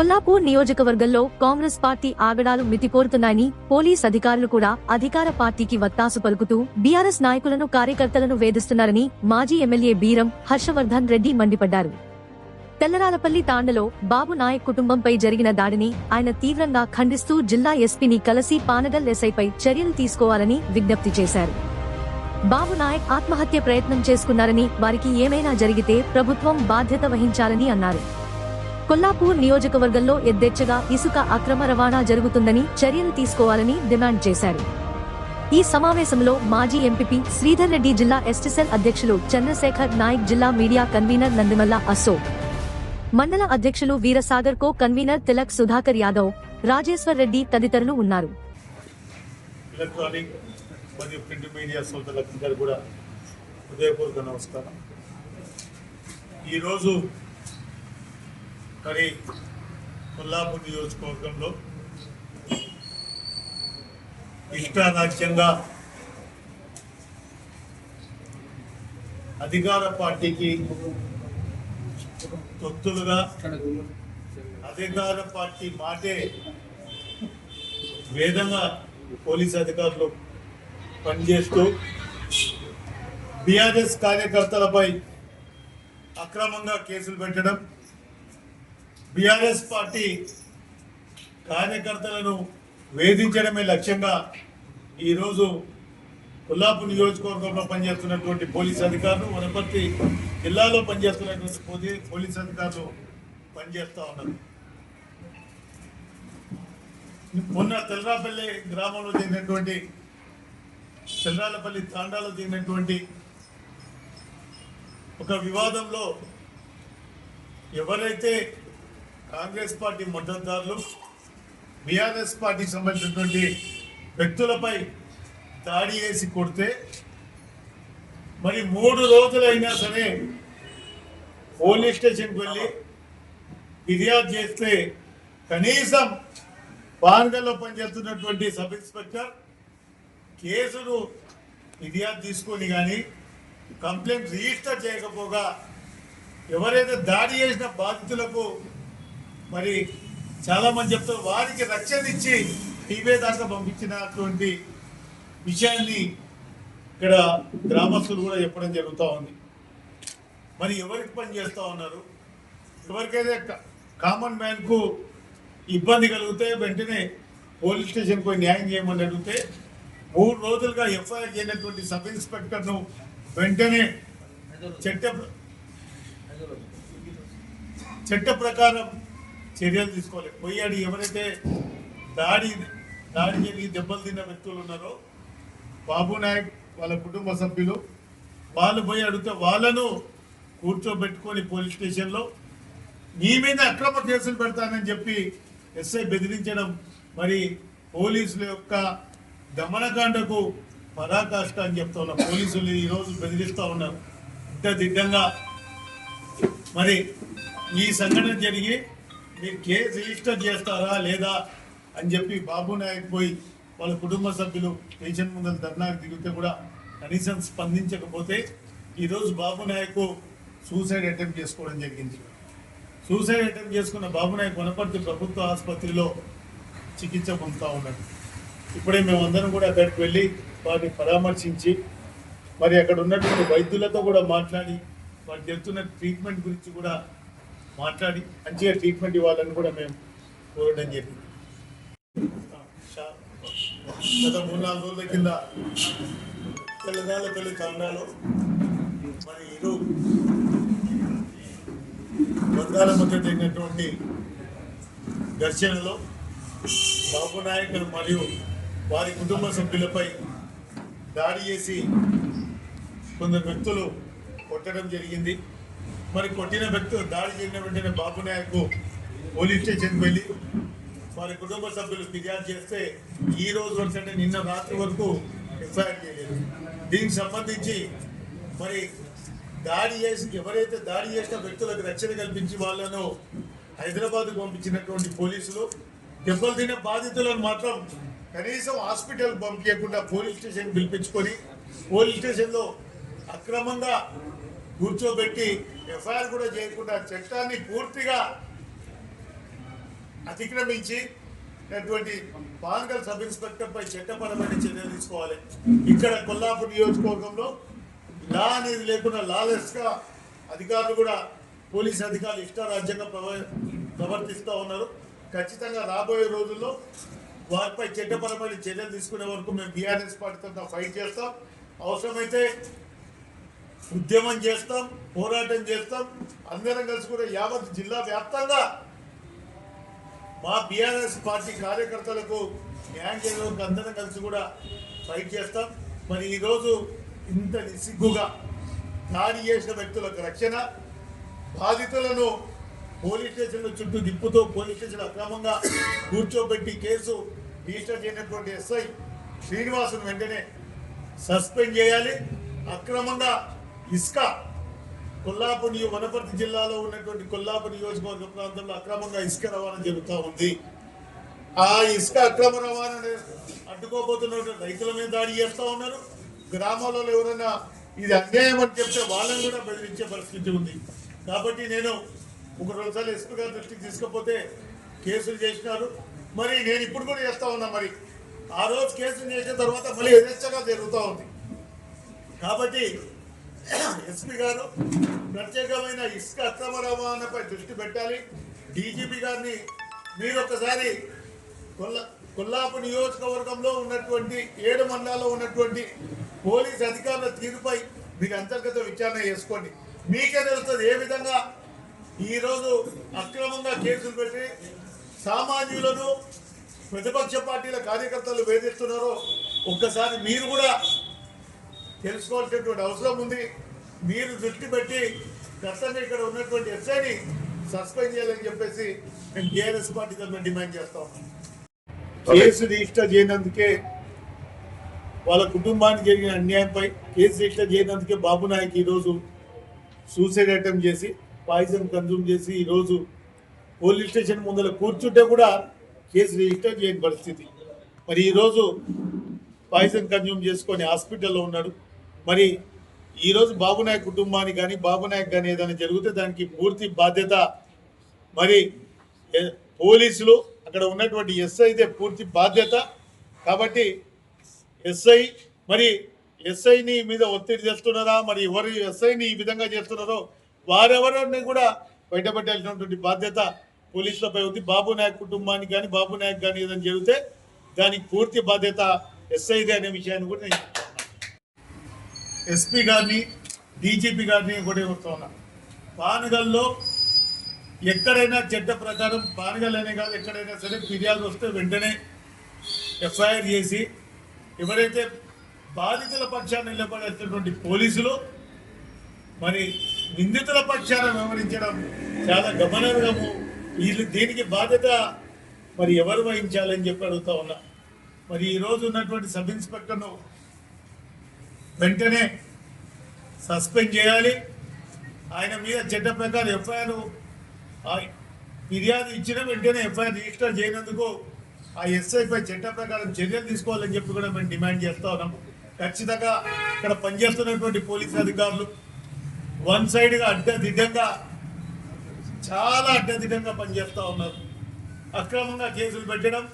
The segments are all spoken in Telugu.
కొల్లాపూర్ నియోజకవర్గంలో కాంగ్రెస్ పార్టీ ఆగడాలు మితిపోరుతున్నాయని పోలీస్ అధికారులు కూడా అధికార పార్టీకి వత్తాసు పలుకుతూ బీఆర్ఎస్ నాయకులను కార్యకర్తలను వేధిస్తున్నారని మాజీ ఎమ్మెల్యే బీరం హర్షవర్ధన్ రెడ్డి మండిపడ్డారు. తెల్లరాలపల్లి తాండలో బాబు నాయక్ కుటుంబంపై జరిగిన దాడిని ఆయన తీవ్రంగా ఖండిస్తూ జిల్లా ఎస్పీని కలిసి పానగల్ ఎస్ఐపై చర్యలు తీసుకోవాలని విజ్ఞప్తి చేశారు. బాబు నాయక్ ఆత్మహత్య ప్రయత్నం చేసుకున్నారని వారికి ఏమైనా జరిగితే ప్రభుత్వం బాధ్యత వహించాలని అన్నారు. కొల్లాపూర్ నియోజకవర్గంలో ఎద్దెచ్చగా ఇసుక అక్రమ రవాణా జరుగుతుందని చర్యలు తీసుకోవాలని డిమాండ్ చేశారు. ఈ సమావేశంలో మాజీ ఎంపీపీ శ్రీధర్ రెడ్డి జిల్లా ఎస్టిసెల్ అధ్యక్షులు చంద్రశేఖర్ నాయక్ జిల్లా మీడియా కన్వీనర్ నందిమల్ల అశోక్. మండల అధ్యక్షులు వీరసాగర్ కో కన్వీనర్ తిలక్ సుధాకర్ యాదవ్ రాజేశ్వర్ రెడ్డి తదితరులు ఉన్నారు. ఎలక్ట్రానిక్ మరియు ప్రింట్ మీడియా సోదరులందరూ కూడా హృదయపూర్వక నమస్కారం. ఈరోజు మరి కొల్లాపూర్ నియోజకవర్గంలో ఇష్టానాట్యంగా అధికార పార్టీకి తొత్తులుగా అధికార పార్టీ మాటే వేదంగా పోలీస్ అధికారులు పనిచేస్తూ బీఆర్ఎస్ కార్యకర్తలపై అక్రమంగా కేసులు పెట్టడం బీఆర్ఎస్ పార్టీ కార్యకర్తలను వేధించడమే లక్ష్యంగా ఈరోజు కొల్లాపూర్ నియోజకవర్గంలో పనిచేస్తున్నటువంటి పోలీస్ అధికారులు వనపర్తి జిల్లాలో పనిచేస్తున్నటువంటి పోలీ- పోలీస్ అధికారులు పనిచేస్తూ ఉన్నారు. మొన్న తెల్లరాపల్లి గ్రామంలో జరిగినటువంటి తెల్లాలపల్లి తాండాలో జరిగినటువంటి ఒక వివాదంలో ఎవరైతే కాంగ్రెస్ పార్టీ మద్దతుదారులు బీఆర్ఎస్ పార్టీకి సంబంధించినటువంటి వ్యక్తులపై దాడి చేసి కొడితే మరి మూడు రోజులైనా సరే పోలీస్ స్టేషన్కి వెళ్ళి ఫిర్యాదు చేస్తే కనీసం బాన్గల్లో పనిచేస్తున్నటువంటి సబ్ ఇన్స్పెక్టర్ కేసును ఫిర్యాదు తీసుకొని కానీ కంప్లైంట్ రిజిస్టర్ చేయకపోగా ఎవరైతే దాడి చేసిన బాధితులకు మరి చాలా మంది చెప్తారు వారికి రక్షణ ఇచ్చి టీవీ దాకా పంపించినటువంటి విషయాన్ని ఇక్కడ గ్రామస్తులు కూడా చెప్పడం జరుగుతూ ఉంది. మరి ఎవరికి పని చేస్తూ ఉన్నారు? ఎవరికైతే కామన్ మ్యాన్కు ఇబ్బంది కలిగితే వెంటనే పోలీస్ స్టేషన్ పోయి న్యాయం చేయమని అడిగితే మూడు రోజులుగా ఎఫ్ఐఆర్ చేయనటువంటి సబ్ ఇన్స్పెక్టర్ను వెంటనే చట్ట చట్ట ప్రకారం చర్యలు తీసుకోవాలి. పోయాడు ఎవరైతే దాడి దాడి జరిగి దెబ్బలు తిన్న వ్యక్తులు ఉన్నారో బాబు నాయక్ వాళ్ళ కుటుంబ సభ్యులు వాళ్ళు పోయి అడిగితే వాళ్ళను కూర్చోబెట్టుకొని పోలీస్ స్టేషన్లో నీ మీద అక్రమ కేసులు పెడతానని చెప్పి ఎస్ఐ బెదిరించడం మరి పోలీసుల యొక్క దమనకాండకు పరాకాష్ట అని చెప్తా ఉన్నా పోలీసులు ఈరోజు బెదిరిస్తూ ఉన్నారు. ఇంత దిడ్డంగా. మరి ఈ సంఘటన జరిగి మీరు కేసు రిజిస్టర్ చేస్తారా లేదా అని చెప్పి బాబు నాయక్ పోయి వాళ్ళ కుటుంబ సభ్యులు స్టేషన్ ముందర ధర్నాకు దిగితే కూడా కనీసం స్పందించకపోతే ఈరోజు బాబు నాయక్ సూసైడ్ అటెంప్ట్ చేసుకోవడం జరిగింది. సూసైడ్ అటెంప్ట్ చేసుకున్న బాబు నాయక్ వనపర్తి ప్రభుత్వ ఆసుపత్రిలో చికిత్స పొందుతూ ఉన్నాడు. ఇప్పుడే మేమందరం కూడా అక్కడికి వెళ్ళి వారిని పరామర్శించి మరి అక్కడ ఉన్నటువంటి వైద్యులతో కూడా మాట్లాడి వారు చెప్తున్న ట్రీట్మెంట్ గురించి కూడా మాట్లాడి మంచిగా ట్రీట్మెంట్ ఇవ్వాలని కూడా మేము కోరడం జరిగింది. గత మూడు నాలుగు రోజుల కింద తెలంగాణపల్లి తాండాలో మరి ఇరు వర్గాల మధ్య జరిగినటువంటి ఘర్షణలో బాబు నాయకులు మరియు వారి కుటుంబ సభ్యులపై దాడి చేసి కొందరు వ్యక్తులు కొట్టడం జరిగింది. మరి కొట్టిన వ్యక్తులు దాడి చేసిన వెంటనే బాబు నాయకు పోలీస్ స్టేషన్కి వెళ్ళి వారి కుటుంబ సభ్యులు ఫిర్యాదు చేస్తే ఈ రోజు వరకు అంటే నిన్న రాత్రి వరకు ఎఫ్ఐఆర్ చేయలేదు. దీనికి సంబంధించి మరి దాడి చేసి ఎవరైతే దాడి చేసిన వ్యక్తులకు రక్షణ కల్పించి వాళ్ళను హైదరాబాద్కు పంపించినటువంటి పోలీసులు దెబ్బలు తిన్న బాధితులను మాత్రం కనీసం హాస్పిటల్ పంపించకుండా పోలీస్ స్టేషన్ పిలిపించుకొని పోలీస్ స్టేషన్లో అక్రమంగా కూర్చోబెట్టి ఎఫ్ఐఆర్ కూడా చేయకుండా చట్టాన్ని పూర్తిగా అతిక్రమించి అటువంటి పాన్గల్ సబ్ ఇన్స్పెక్టర్పై చట్టపరమైన చర్యలు తీసుకోవాలి. ఇక్కడ కొల్లాపూర్ నియోజకవర్గంలో లా అనేది లేకుండా లాలెస్గా అధికారులు కూడా పోలీస్ అధికారులు ఇష్టారాజ్యంగా ప్రవ- ప్రవర్తిస్తూ ఉన్నారు. ఖచ్చితంగా రాబోయే రోజుల్లో వారిపై చట్టపరమైన చర్యలు తీసుకునే వరకు మేము బీఆర్ఎస్ పార్టీ తరఫున ఫైట్ చేస్తాం. అవసరమైతే ఉద్యమం చేస్తాం పోరాటం చేస్తాం అందరం కలిసి కూడా యావత్ జిల్లా వ్యాప్తంగా మా బీఆర్ఎస్ పార్టీ కార్యకర్తలకు న్యాయం చేయడానికి అందరం కలిసి కూడా ఫైట్ చేస్తాం. మరి ఈరోజు ఇంత నిసిగ్గుగా దాడి చేసిన వ్యక్తులకు రక్షణ బాధితులను పోలీస్ స్టేషన్ల చుట్టూ దిప్పుతో పోలీస్ స్టేషన్ అక్రమంగా కూర్చోబెట్టి కేసు రిజిస్టర్ చేయనటువంటి ఎస్ఐ శ్రీనివాసును వెంటనే సస్పెండ్ చేయాలి. అక్రమంగా ఇసుక కొల్లాపూర్ నియో- వనపర్తి జిల్లాలో ఉన్నటువంటి కొల్లాపూర్ నియోజకవర్గ ప్రాంతంలో అక్రమంగా ఇసుక రవాణా జరుగుతూ ఉంది. ఆ ఇసుక అక్రమ రవాణా అడ్డుకోబోతున్న రైతుల మీద దాడి చేస్తూ ఉన్నారు. గ్రామాలలో ఎవరైనా ఇది అన్యాయం అని చెప్తే వాళ్ళని కూడా బెదిరించే పరిస్థితి ఉంది. కాబట్టి నేను ఒక రెండుసార్లు ఎస్పీ గారి దృష్టికి తీసుకపోతే కేసులు చేసినారు. మరి నేను ఇప్పుడు కూడా చేస్తా ఉన్నా మరి. ఆ రోజు కేసులు చేసిన తర్వాత మళ్ళీ యథేచ్ఛగా జరుగుతూ ఉంది. కాబట్టి ఎస్పీ గారు ప్రత్యేకమైన ఇసుక అక్రమ రవాణాపై దృష్టి పెట్టాలి. డీజీపీ గారిని మీరు ఒకసారి కొల్ల కొల్లాపు నియోజకవర్గంలో ఉన్నటువంటి ఏడు మండలాల్లో ఉన్నటువంటి పోలీస్ అధికారుల తీరుపై మీరు అంతర్గత విచారణ చేసుకోండి. మీకే తెలుస్తుంది ఏ విధంగా ఈరోజు అక్రమంగా కేసులు పెట్టి సామాన్యులను ప్రతిపక్ష పార్టీల కార్యకర్తలు వేధిస్తున్నారో. ఒక్కసారి మీరు కూడా తెలుసుకోవాల్సినటువంటి అవసరం ఉంది. మీరు దృష్టి పెట్టి ఖచ్చితంగా ఇక్కడ ఉన్నటువంటి ఎస్ఐని సస్పెండ్ చేయాలని చెప్పేసి మేము టీఆర్ఎస్ పార్టీ తరఫున డిమాండ్ చేస్తాం కేసు రిజిస్టర్ చేయనందుకే వాళ్ళ కుటుంబానికి జరిగిన అన్యాయంపై కేసు రిజిస్టర్ చేయనందుకే బాబు నాయక్ ఈరోజు సూసైడ్ అటెంప్ట్ చేసి పాయిజన్ కన్జ్యూమ్ చేసి ఈరోజు పోలీస్ స్టేషన్ ముందర కూర్చుంటే కూడా కేసు రిజిస్టర్ చేయని పరిస్థితి. మరి ఈరోజు పాయిజన్ కన్జ్యూమ్ చేసుకొని హాస్పిటల్లో ఉన్నాడు. మరి ఈరోజు బాబు నాయక్ కుటుంబానికి కానీ బాబు నాయక్ కానీ ఏదైనా జరిగితే దానికి పూర్తి బాధ్యత మరి పోలీసులు అక్కడ ఉన్నటువంటి ఎస్ఐదే పూర్తి బాధ్యత. కాబట్టి ఎస్ఐ మరి ఎస్ఐని మీద ఒత్తిడి చేస్తున్నారా మరి ఎవరు ఎస్ఐని ఈ విధంగా చేస్తున్నారో వారెవరిని కూడా బయటపెట్టాల్సినటువంటి బాధ్యత పోలీసులపై ఉంది. బాబు నాయక్ కుటుంబానికి కానీ బాబు నాయక్ కానీ ఏదైనా జరిగితే దానికి పూర్తి బాధ్యత ఎస్ఐదే అనే విషయాన్ని కూడా నేను ఎస్పీ గారిని డీజీపీ గారిని కూడా కోరుతా ఉన్నా పానగల్లో ఎక్కడైనా చట్ట ప్రకారం పానగల్ అనే కాదు ఎక్కడైనా సరే ఫిర్యాదు వస్తే వెంటనే ఎఫ్ఐఆర్ చేసి ఎవరైతే బాధితుల పక్షాన్ని నిలబడేటటువంటి పోలీసులు మరి నిందితుల పక్షాన వ్యవహరించడం చాలా గమనార్హము. వీళ్ళు దీనికి బాధ్యత మరి ఎవరు వహించాలని చెప్పి అడుగుతా ఉన్నా. మరి ఈరోజు ఉన్నటువంటి సబ్ ఇన్స్పెక్టర్ను వెంటనే సస్పెండ్ చేయాలి. ఆయన మీద చట్ట ప్రకారం ఎఫ్ఐఆర్ ఫిర్యాదు ఇచ్చిన వెంటనే ఎఫ్ఐఆర్ రిజిస్టర్ చేయనందుకు ఆ ఎస్ఐపై చట్ట ప్రకారం చర్యలు తీసుకోవాలని చెప్పి కూడా మేము డిమాండ్ చేస్తా ఉన్నాం. ఖచ్చితంగా ఇక్కడ పనిచేస్తున్నటువంటి పోలీస్ అధికారులు వన్ సైడ్గా అడ్డదిడ్డంగా చాలా అడ్డదిడ్డంగా పనిచేస్తూ ఉన్నారు. అక్రమంగా కేసులు పెట్టడం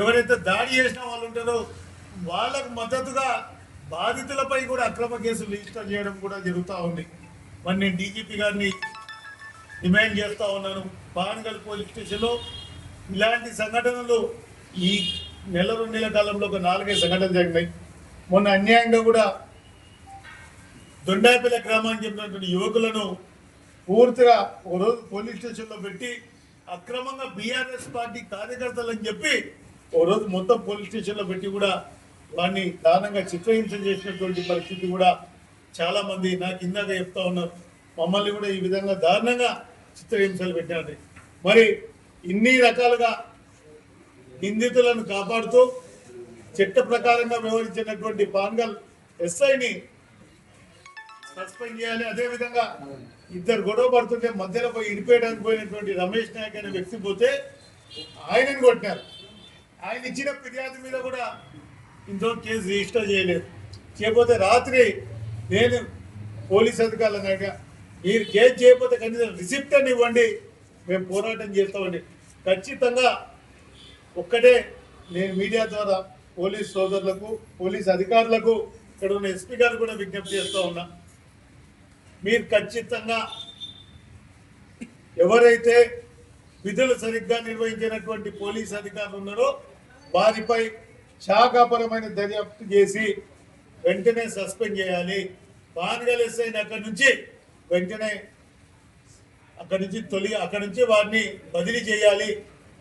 ఎవరైతే దాడి చేసిన వాళ్ళు ఉంటారో వాళ్ళకు మద్దతుగా బాధితులపై కూడా అక్రమ కేసులు రిజిస్టర్ చేయడం కూడా జరుగుతూ ఉంది. మరి నేను డీజీపీ గారిని డిమాండ్ చేస్తూ ఉన్నాను. పానగల్ పోలీస్ స్టేషన్లో ఇలాంటి సంఘటనలు ఈ నెల రెండు నెలల కాలంలో ఒక నాలుగైదు సంఘటనలు జరిగినాయి. మొన్న అన్యాయంగా కూడా దొండాపిల్ల గ్రామానికి చెందినటువంటి యువకులను పూర్తిగా ఓ రోజు పోలీస్ స్టేషన్లో పెట్టి అక్రమంగా బీఆర్ఎస్ పార్టీ కార్యకర్తలు అని చెప్పి ఓ రోజు మొత్తం పోలీస్ స్టేషన్లో పెట్టి కూడా వాడిని దారుణంగా చిత్రహింసం చేసినటువంటి పరిస్థితి కూడా చాలా మంది నాకు ఇందాక చెప్తా ఉన్నారు. మమ్మల్ని కూడా ఈ విధంగా దారుణంగా చిత్రహింసలు పెట్టారు మరి ఇన్ని రకాలుగా నిందితులను కాపాడుతూ చట్ట ప్రకారంగా వ్యవహరించినటువంటి పాన్గల్ ఎస్ఐని సస్పెండ్ చేయాలి. అదేవిధంగా ఇద్దరు గొడవ పడుతుంటే మధ్యలో పోయి ఇడిపేయడానికి పోయినటువంటి రమేష్ నాయక్ అనే వ్యక్తి పోతే ఆయనని కొట్టినారు. ఆయన ఇచ్చిన ఫిర్యాదు మీద కూడా ఇంట్లో కేసు రిజిస్టర్ చేయలేదు. చేయకపోతే రాత్రి నేను పోలీస్ అధికారులను అడిగా మీరు కేసు చేయకపోతే కనీసం రిసిప్ట్ అని ఇవ్వండి మేము పోరాటం చేస్తామండి. ఖచ్చితంగా ఒక్కటే నేను మీడియా ద్వారా పోలీస్ సోదరులకు పోలీస్ అధికారులకు ఇక్కడ ఉన్న ఎస్పీ గారు కూడా విజ్ఞప్తి చేస్తూ ఉన్నా మీరు ఖచ్చితంగా ఎవరైతే విధులు సరిగ్గా నిర్వహించినటువంటి పోలీస్ అధికారులు ఉన్నారో వారిపై శాఖాపరమైన దర్యాప్తు చేసి వెంటనే సస్పెండ్ చేయాలి. పానగల్ ఎస్ఐని అక్కడి నుంచి వెంటనే అక్కడి నుంచి తొలి అక్కడి నుంచి వారిని బదిలీ చేయాలి.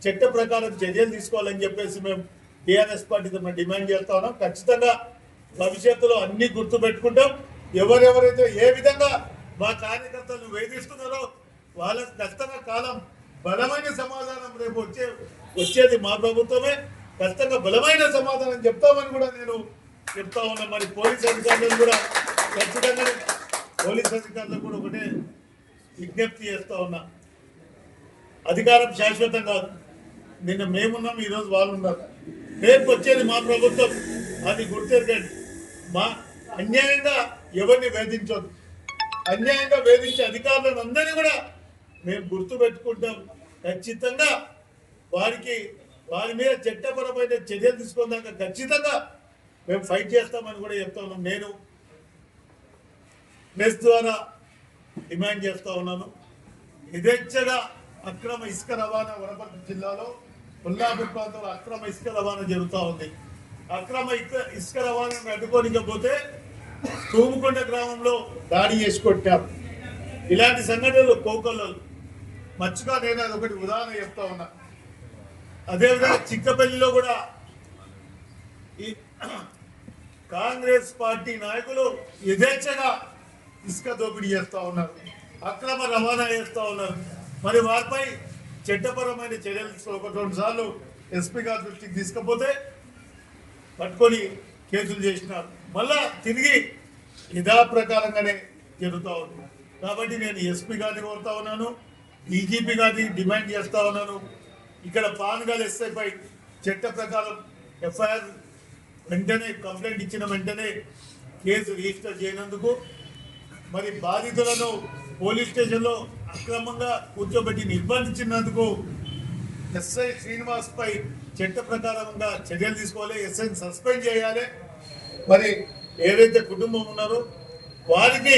చట్ట ప్రకారం చర్యలు తీసుకోవాలని చెప్పేసి మేము టీఆర్ఎస్ పార్టీ మేము డిమాండ్ చేస్తా ఉన్నాం. ఖచ్చితంగా భవిష్యత్తులో అన్ని గుర్తు పెట్టుకుంటాం. ఎవరెవరైతే ఏ విధంగా మా కార్యకర్తలను వేధిస్తున్నారో వాళ్ళకి ఖచ్చితంగా కాలం బలమైన సమాధానం రేపు వచ్చే వచ్చేది మా ప్రభుత్వమే. ఖచ్చితంగా బలమైన సమాధానం చెప్తామని కూడా నేను చెప్తా ఉన్నా. మరి పోలీస్ అధికారులను కూడా ఖచ్చితంగా పోలీస్ అధికారులకు కూడా ఒకటే విజ్ఞప్తి చేస్తా ఉన్నా. అధికారం శాశ్వతం కాదు. నిన్న మేమున్నాం ఈరోజు వాళ్ళు ఉన్నారు రేపు వచ్చేది మా ప్రభుత్వం. అది గుర్తెరగండి. మా అన్యాయంగా ఎవరిని వేధించొద్దు. అన్యాయంగా వేధించే అధికారులను అందరినీ కూడా మేము గుర్తు పెట్టుకుంటాం ఖచ్చితంగా వారికి వారి మీద చట్టపరమైన చర్యలు తీసుకున్నాక ఖచ్చితంగా మేము ఫైట్ చేస్తామని కూడా చెప్తా ఉన్నాం. నేను మెస్ ద్వారా డిమాండ్ చేస్తూ ఉన్నాను. యథేచ్ఛగా అక్రమ ఇసుక రవాణా వనపర్తి జిల్లాలో ఉల్లాపూర్ ప్రాంతంలో అక్రమ ఇసుక రవాణా జరుగుతూ ఉంది. అక్రమ ఇసుక రవాణాను అడ్డుకోనికపోతే తూముకొండ గ్రామంలో దాడి చేసి కొట్టారు ఇలాంటి సంఘటనలు కోకొల్లలు. మర్చిగా నేను అది ఒకటి ఉదాహరణ చెప్తా ఉన్నా. అదేవిధంగా చిక్కపల్లిలో కూడా ఈ కాంగ్రెస్ పార్టీ నాయకులు యథేచ్ఛగా ఇసుక దోపిడీ చేస్తూ ఉన్నారు. అక్రమ రవాణా చేస్తూ ఉన్నారు. మరి వారిపై చట్టపరమైన చర్యలు ఒకటి రెండు సార్లు ఎస్పీ గారి దృష్టికి తీసుకపోతే పట్టుకొని కేసులు చేసినారు. మళ్ళా తిరిగి ఇదా ప్రకారంగానే జరుగుతూ ఉంది కాబట్టి నేను ఎస్పీ గారిని కోరుతా ఉన్నాను డీజీపీ గారిని డిమాండ్ చేస్తూ ఉన్నాను. ఇక్కడ పాన్గాల్ ఎస్ఐపై చట్ట ప్రకారం ఎఫ్ఐఆర్ వెంటనే కంప్లైంట్ ఇచ్చిన వెంటనే కేసు రిజిస్టర్ చేయనందుకు మరి బాధితులను పోలీస్ స్టేషన్లో అక్రమంగా కూర్చోబెట్టి నిర్బంధించినందుకు ఎస్ఐ శ్రీనివాస్పై చట్ట ప్రకారంగా చర్యలు తీసుకోవాలి ఎస్ఐని సస్పెండ్ చేయాలి. మరి ఏదైతే కుటుంబం ఉన్నారో వారికి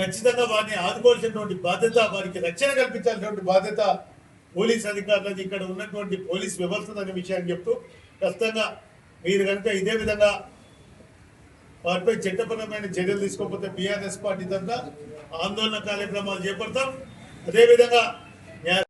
ఖచ్చితంగా వారిని ఆదుకోవాల్సినటువంటి బాధ్యత వారికి రక్షణ కల్పించాల్సినటువంటి బాధ్యత పోలీస్ అధికారులది. ఇక్కడ ఉన్నటువంటి పోలీస్ వ్యవస్థ అనే విషయాన్ని చెప్తూ ఖచ్చితంగా మీరు కనుక ఇదే విధంగా వారిపై చట్టపరమైన చర్యలు తీసుకోకపోతే బీఆర్ఎస్ పార్టీ తరఫున ఆందోళన కార్యక్రమాలు చేపడతాం. అదేవిధంగా